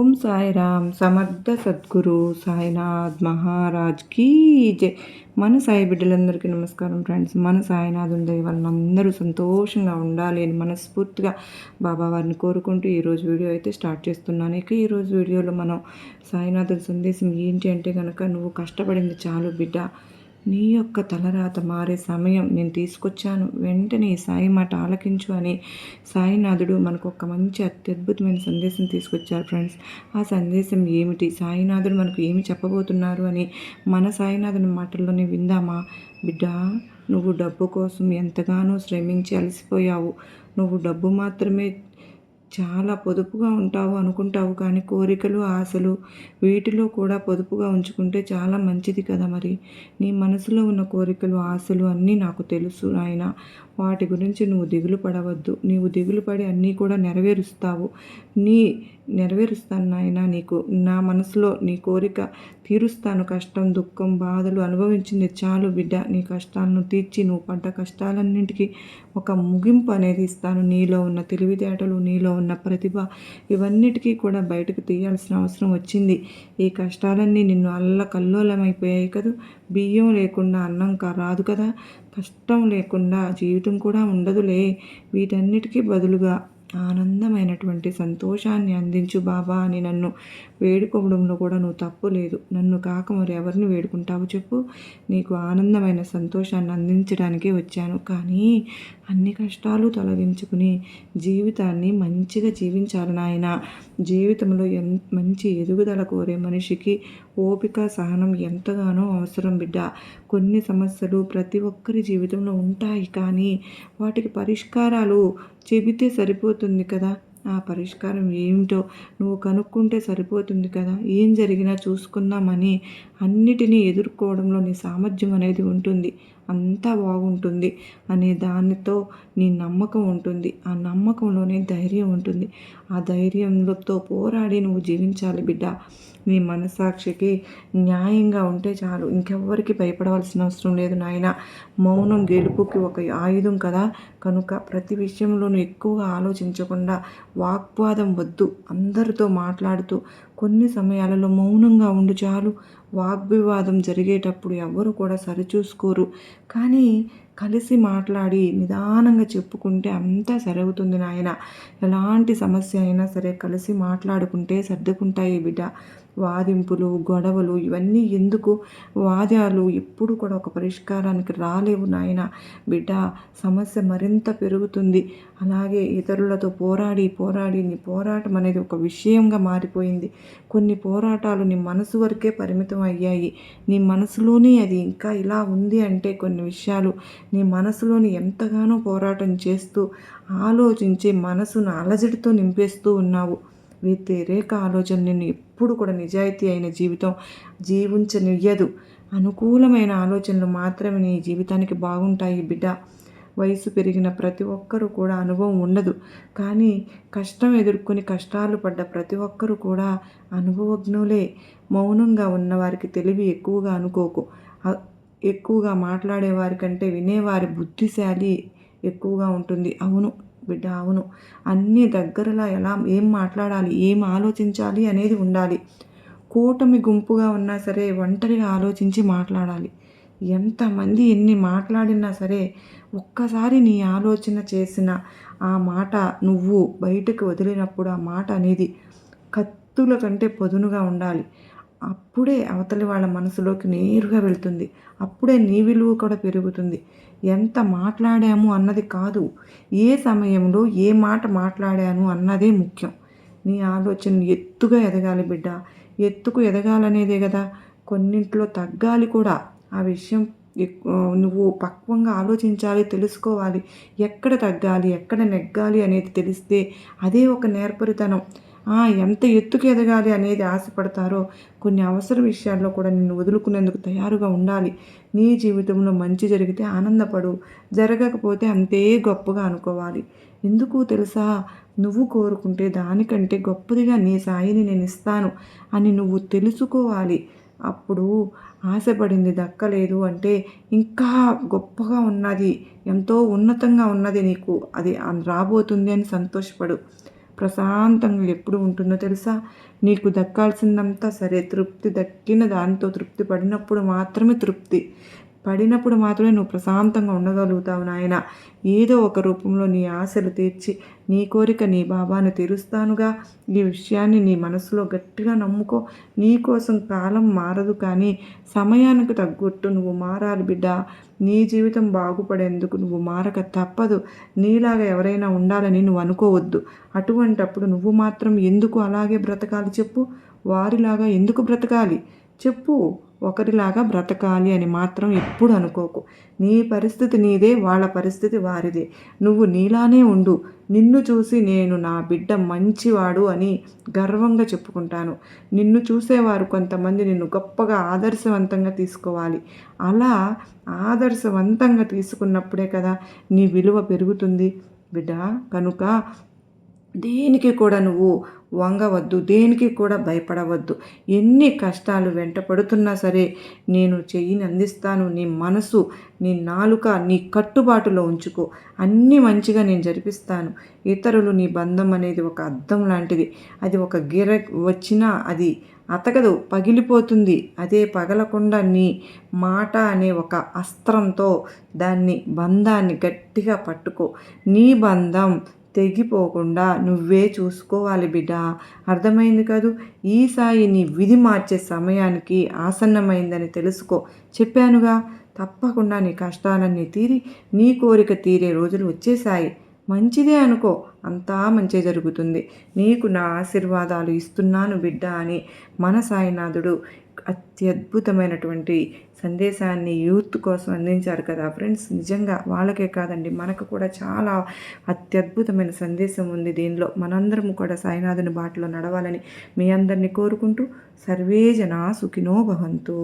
ఓం సాయిరామ్ సమర్థ సద్గురు సాయినాథ్ మహారాజ్ కీ జై. మన సాయి బిడ్డలందరికీ నమస్కారం ఫ్రెండ్స్. మన సాయినాథ్ ఉండే వలన అందరూ సంతోషంగా ఉండాలి అని మనస్ఫూర్తిగా బాబా వారిని కోరుకుంటూ ఈరోజు వీడియో అయితే స్టార్ట్ చేస్తున్నాను. ఇక ఈరోజు వీడియోలో మనం సాయినాథుడి సందేశం ఏంటి అంటే కనుక నువ్వు కష్టపడింది చాలు బిడ్డ. నీ యొక్క తలరాత మారే సమయం నేను తీసుకొచ్చాను. వెంటనే సాయి మాట ఆలకించు అని సాయినాథుడు మనకు ఒక మంచి అత్యద్భుతమైన సందేశం తీసుకొచ్చారు ఫ్రెండ్స్ ఆ సందేశం ఏమిటి? సాయినాథుడు మనకు ఏమి చెప్పబోతున్నారు అని మన సాయినాథుని మాటల్లోనే విందామా? బిడ్డ నువ్వు డబ్బు కోసం ఎంతగానో శ్రమించి అలసిపోయావు. నువ్వు డబ్బు మాత్రమే చాలా పొదుపుగా ఉంటావు అనుకుంటావు కానీ కోరికలు ఆశలు వీటిలో కూడా పొదుపుగా ఉంచుకుంటే చాలా మంచిది కదా మరి. నీ మనసులో ఉన్న కోరికలు ఆశలు అన్నీ నాకు తెలుసు ఆయన వాటి గురించి నువ్వు దిగులు పడవద్దు. నీవు దిగులు పడి అన్నీ కూడా నెరవేరుస్తావు. నీ నెరవేరుస్తాను నాయన నీకు. నా మనసులో నీ కోరిక తీరుస్తాను. కష్టం దుఃఖం బాధలు అనుభవించింది చాలు బిడ్డ. నీ కష్టాలను తీర్చి నువ్వు పడ్డ కష్టాలన్నింటికి ఒక ముగింపు అనేది ఇస్తాను. నీలో ఉన్న తెలివితేటలు నీలో ఉన్న ప్రతిభ ఇవన్నిటికీ కూడా బయటకు తీయాల్సిన అవసరం వచ్చింది. ఈ కష్టాలన్నీ నిన్ను అల్ల కల్లోలమైపోయాయి కదా. బియ్యం లేకుండా అన్నం రాదు కదా. కష్టం లేకుండా జీవితం కూడా ఉండదులే. వీటన్నిటికీ బదులుగా ఆనందమైనటువంటి సంతోషాన్ని అందించు బాబా అని నన్ను వేడుకోవడంలో కూడా నువ్వు తప్పు లేదు. నన్ను కాక మరి ఎవరిని వేడుకుంటావు చెప్పు. నీకు ఆనందమైన సంతోషాన్ని అందించడానికే వచ్చాను. కానీ అన్ని కష్టాలు తొలగించుకుని జీవితాన్ని మంచిగా జీవించాలి నాయన. జీవితంలో ఎన్ మంచి ఎదుగుదల కోరే మనిషికి ఓపిక సహనం ఎంతగానో అవసరం బిడ్డ. కొన్ని సమస్యలు ప్రతి ఒక్కరి జీవితంలో ఉంటాయి కానీ వాటికి పరిష్కారాలు చెబితే సరిపోతుంది కదా. ఆ పరిష్కారం ఏమిటో నువ్వు కనుక్కుంటే సరిపోతుంది కదా. ఏం జరిగినా చూసుకుందామని అన్నిటినీ ఎదుర్కోవడంలో నీ సామర్థ్యం అనేది ఉంటుంది. అంతా బాగుంటుంది అనే దానితో నీ నమ్మకం ఉంటుంది. ఆ నమ్మకంలోనే ధైర్యం ఉంటుంది. ఆ ధైర్యంతో పోరాడి నువ్వు జీవించాలి బిడ్డ. నీ మనసాక్షికి న్యాయంగా ఉంటే చాలు. ఇంకెవ్వరికి భయపడవలసిన అవసరం లేదు నాయన. మౌనం గెలుపుకి ఒక ఆయుధం కదా. కనుక ప్రతి విషయంలోనూ ఎక్కువగా ఆలోచించకుండా వాగ్వాదం వద్దు. అందరితో మాట్లాడుతూ కొన్ని సమయాలలో మౌనంగా ఉండు చాలు. వాగ్వివాదం జరిగేటప్పుడు ఎవ్వరు కూడా సరిచూసుకోరు. కానీ కలిసి మాట్లాడి నిదానంగా చెప్పుకుంటే అంతా సరవుతుంది నాయన. ఎలాంటి సమస్య అయినా సరే కలిసి మాట్లాడుకుంటే సర్దుకుంటాయి బిడ్డ. వాదింపులు గొడవలు ఇవన్నీ ఎందుకు వాదాలు? ఎప్పుడు కూడా ఒక పరిష్కారానికి రాలేవు నాయన. బిడ్డ సమస్య మరింత పెరుగుతుంది. అలాగే ఇతరులతో పోరాడి పోరాడి నీ పోరాటం అనేది ఒక విషయంగా మారిపోయింది. కొన్ని పోరాటాలు నీ మనసు వరకే పరిమితం అయ్యాయి. నీ మనసులోనే అది ఇంకా ఇలా ఉంది అంటే కొన్ని విషయాలు నీ మనసులోని ఎంతగానో పోరాటం చేస్తూ ఆలోచించే మనసును అలజడితో నింపేస్తూ ఉన్నావు. వ్యతిరేక ఆలోచన నిన్ను ఎప్పుడు కూడా నిజాయితీ అయిన జీవితం జీవించనియ్యదు. అనుకూలమైన ఆలోచనలు మాత్రమే నీ జీవితానికి బాగుంటాయి బిడ్డ. వయసు పెరిగిన ప్రతి ఒక్కరూ కూడా అనుభవం ఉండదు. కానీ కష్టం ఎదుర్కొని కష్టాలు పడ్డ ప్రతి ఒక్కరూ కూడా అనుభవజ్ఞులే. మౌనంగా ఉన్నవారికి తెలివి ఎక్కువగా అనుకోకు. ఎక్కువగా మాట్లాడేవారి కంటే వినేవారి బుద్ధిశాలి ఎక్కువగా ఉంటుంది. అవును. బిడ్డ అవును. అన్నీ దగ్గరలా ఎలా ఏం మాట్లాడాలి ఏం ఆలోచించాలి అనేది ఉండాలి. కూటమి గుంపుగా ఉన్నా సరే ఒంటరిగా ఆలోచించి మాట్లాడాలి. ఎంతమంది ఎన్ని మాట్లాడినా సరే ఒక్కసారి నీ ఆలోచన చేసిన ఆ మాట నువ్వు బయటకు వదిలినప్పుడు ఆ మాట అనేది కత్తుల కంటే పొదునుగా ఉండాలి. అప్పుడే అవతలి వాళ్ళ మనసులోకి నేరుగా వెళ్తుంది. అప్పుడే నీ విలువ కూడా పెరుగుతుంది. ఎంత మాట్లాడాము అన్నది కాదు. ఏ సమయంలో ఏ మాట మాట్లాడాను అన్నదే ముఖ్యం. నీ ఆలోచన ఎత్తుగా ఎదగాలి బిడ్డ. ఎత్తుకు ఎదగాలనేదే కదా. కొన్నింట్లో తగ్గాలి కూడా. ఆ విషయం నువ్వు పక్వంగా ఆలోచించాలి తెలుసుకోవాలి. ఎక్కడ తగ్గాలి ఎక్కడ నెగ్గాలి అనేది తెలిస్తే అదే ఒక నేర్పరితనం. ఎంత ఎత్తుకు ఎదగాలి అనేది ఆశపడతారో కొన్ని అవసర విషయాల్లో కూడా నిన్ను వదులుకునేందుకు తయారుగా ఉండాలి. నీ జీవితంలో మంచి జరిగితే ఆనందపడు జరగకపోతే అంతే గొప్పగా అనుకోవాలి. ఎందుకు తెలుసా? నువ్వు కోరుకుంటే దానికంటే గొప్పదిగా నీ సాయిని నేను ఇస్తాను అని నువ్వు తెలుసుకోవాలి. అప్పుడు ఆశపడింది దక్కలేదు అంటే ఇంకా గొప్పగా ఉన్నది ఎంతో ఉన్నతంగా ఉన్నది నీకు. అది రాబోతుంది అని సంతోషపడు. ప్రశాంతంగా ఎప్పుడు ఉంటుందో తెలుసా? నీకు దక్కాల్సిందంతా సరే. తృప్తి దక్కిన దానితో తృప్తి పడినప్పుడు మాత్రమే తృప్తి. పడినప్పుడు మాత్రమే నువ్వు ప్రశాంతంగా ఉండగలుగుతావు నాయన. ఏదో ఒక రూపంలో నీ ఆశలు తీర్చి నీ కోరిక నీ బాబాను తీరుస్తానుగా. ఈ విషయాన్ని నీ మనసులో గట్టిగా నమ్ముకో. నీ కోసం కాలం మారదు కానీ సమయానికి తగ్గట్టు నువ్వు మారాలి బిడ్డ. నీ జీవితం బాగుపడేందుకు నువ్వు మారక తప్పదు. నీలాగా ఎవరైనా ఉండాలని నువ్వు అనుకోవద్దు. అటువంటప్పుడు నువ్వు మాత్రం ఎందుకు అలాగే బ్రతకాలి చెప్పు? వారిలాగా ఎందుకు బ్రతకాలి? చెప్పు. ఒకరిలాగా బ్రతకాలి అని మాత్రం ఎప్పుడు అనుకోకు. నీ పరిస్థితి నీదే వాళ్ళ పరిస్థితి వారిదే. నువ్వు నీలానే ఉండు. నిన్ను చూసి నేను నా బిడ్డ మంచివాడు అని గర్వంగా చెప్పుకుంటాను. నిన్ను చూసేవారు కొంతమంది నిన్ను గొప్పగా ఆదర్శవంతంగా తీసుకోవాలి. అలా ఆదర్శవంతంగా తీసుకున్నప్పుడే కదా నీ విలువ పెరుగుతుంది. బిడ్డ కనుక దేనికి కూడా నువ్వు వంగవద్దు దేనికి కూడా భయపడవద్దు. ఎన్ని కష్టాలు వెంట పడుతున్నా సరే నేను చెయ్యిని అందిస్తాను నీ మనసు నీ నాలుక నీ కట్టుబాటులో ఉంచుకో. అన్నీ మంచిగా నేను జరిపిస్తాను. ఇతరులు నీ బంధం అనేది ఒక అద్దం లాంటిది. అది ఒక గిర వచ్చినా అది అతకదు పగిలిపోతుంది. అదే పగలకుండా నీ మాట అనే ఒక అస్త్రంతో దాన్ని బంధాన్ని గట్టిగా పట్టుకో. నీ బంధం తెగిపోకుండా నువ్వే చూసుకోవాలి బిడ్డ. అర్థమైంది కదూ? ఈ సాయి నీ విధి మార్చే సమయానికి ఆసన్నమైందని తెలుసుకో. చెప్పానుగా? తప్పకుండా నీ కష్టాలన్నీ తీరి నీ కోరిక తీరే రోజులు వచ్చేసాయి మంచిదే అనుకో. అంతా మంచి జరుగుతుంది. నీకు నా ఆశీర్వాదాలు ఇస్తున్నాను బిడ్డ అని మన సాయినాథుడు అత్యద్భుతమైనటువంటి సందేశాన్ని యూత్ కోసం అందించారు కదా. ఫ్రెండ్స్ నిజంగా వాళ్ళకే కాదండి మనకు కూడా చాలా అత్యద్భుతమైన సందేశం ఉంది దీనిలో. మనందరం కూడా సాయినాథుని బాటలో నడవాలని మీ అందరినీ కోరుకుంటూ సర్వే జనా సుఖినో భవంతు.